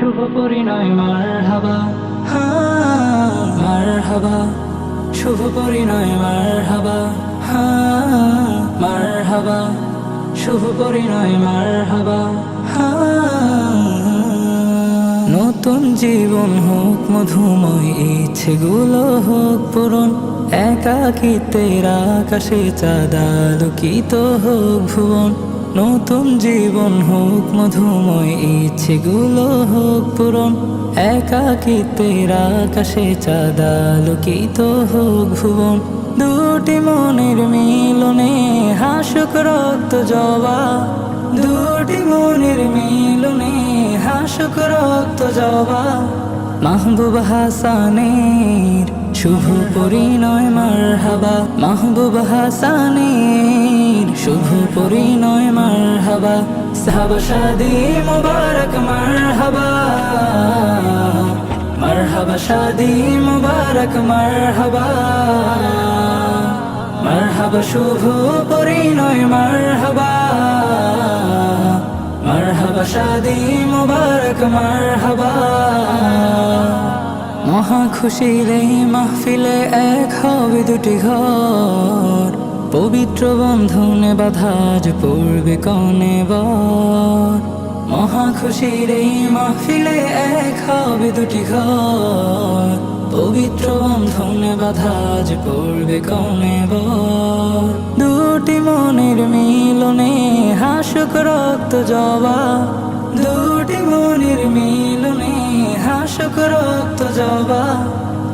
শুভ পরিণয় মারহাবা। হ্যাঁ মারহাবা। শুভ হ্যাঁ শুভ পরিণয় মারহাবা। হ্যাঁ নতুন জীবন হোক, মধুময় ইচ্ছেগুলো হোক, পূরণ। একাকিতের আকাশে চাঁদালোকিত হোক, ভুবন। নতুন জীবন হোক, মধুময় ইচ্ছেগুলো হোক, পূরণ একাকিতের আকাশে চাঁদালোকিত হোক, ভুবন দুটি মনের মিলনে হাসুক রক্ত জবা। দুটি মনের মিলনে হাসুক রক্ত জবা। মাহবুব হাসানের শুভ পরিণয় মার হাবা মাহবুব হাসানের শুভ পরিণয়, মারহাবা। সাহাবা শাদি মুবারক, মারহাবা। মারহাবা শাদি মুবারক, মারহাবা। মারহাবা শুভ পরিণয়, মারহাবা। মারহাবা শাদি মুবারক, মারহাবা। মহা খুশির এই মাহফিলে এক হবে দুটি ঘর। পবিত্র বন্ধনে বাধা আজ পড়বে কনে বর। মহা খুশির এই মাহফিলে এক হবে দুটি ঘর। পবিত্র বন্ধনে বাধা আজ পড়বে কনে বর। দুটি মনের মিলনে হাসুক রক্ত জবা। দুটি মনের মিলনে হাসুক রক্ত জবা।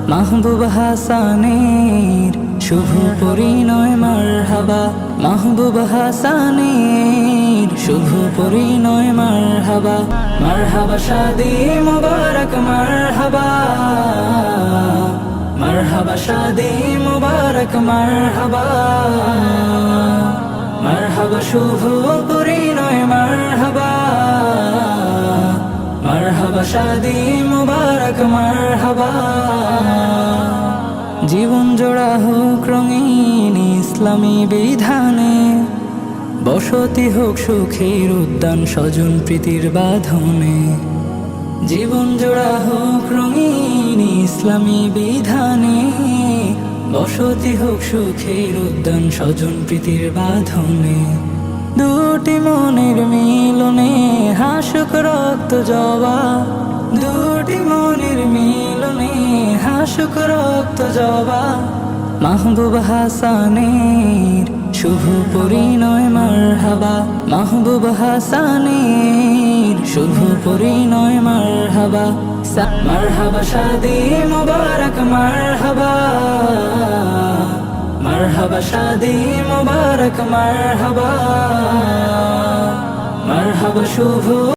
মাহবুব হাসানের শুভ পরিণয় মারহাবা, মাহবুব হাসানের। শুভ পরিণয় মারহাবা মারহাবা শাদি মুবারক মারহাবা। মারহাবা শাদি মুবারক মারহাবা। মারহাবা শুভ পরিণয় মারহাবা। মারহাবা শাদি মুবারক মারহাবা। জীবন জোড়া হোক রঙিন ইসলামী বিধানে, বসতি হোক সুখের উদ্যান স্বজন প্রীতির বাঁধনে। জীবন জোড়া হোক রঙিন ইসলামী বিধানে, বসতি হোক সুখের উদ্যান স্বজন প্রীতির বাঁধনে। দুটি মনের মিলনে হাসুক রক্ত জবা, দুটি মনের মিলনে হাসুক রক্ত জবা মাহবুব হাসানের শুভ পরিণয়, মারহাবা। মাহবুব হাসানের শুভ পরিণয়, মারহাবা। মারহাবা, শাদি মুবারক, মারহাবা। মারহাবা, শাদি মুবারক, মারহাবা। মারহাবা, শুভ